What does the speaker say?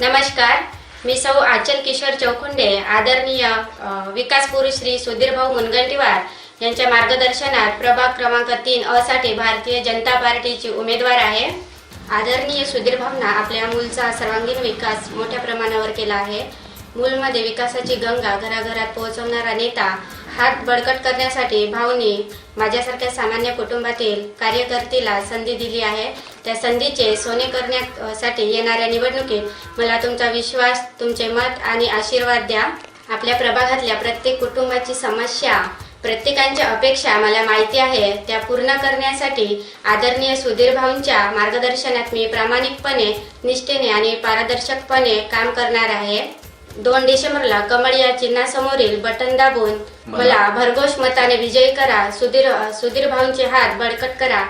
नमस्कार. मी सौ आचल किशोर चौखुंडे आदरणीय अ, विकास पुरुष श्री सुधीरभाऊ मुनगंटीवार यांच्या मार्गदर्शनात प्रभाग क्रमांक तीन असाठी भारतीय जनता पार्टीची उमेदवार आहे. आदरणीय सुधीरभाऊंना आपल्या मूलचा सर्वांगीण विकास मोठ्या प्रमाणावर केला आहे. मूलमध्ये विकासाची गंगा घराघरात पोहोचवणारा नेता हात बळकट करण्यासाठी भाऊनी माझ्यासारख्या सामान्य कुटुंबातील कार्यकर्तीला संधी दिली आहे. त्या संधीचे सोने करण्यासाठी येणाऱ्या निवडणुकीत मला तुमचा विश्वास तुमचे मत आणि आशीर्वाद द्या. आपल्या प्रभागातल्या प्रत्येक कुटुंबाची समस्या प्रत्येकांच्या अपेक्षा मला माहिती आहे. त्या पूर्ण करण्यासाठी आदरणीय सुधीर भाऊंच्या मार्गदर्शनात मी प्रामाणिकपणे निष्ठेने आणि पारदर्शकपणे काम करणार आहे. दोन डिसेंबरला कमळ या चिन्हासमोरील बटन दाबून मला भरघोष मताने विजयी करा सुधीर सुधीर भाऊंचे हात बळकट करा.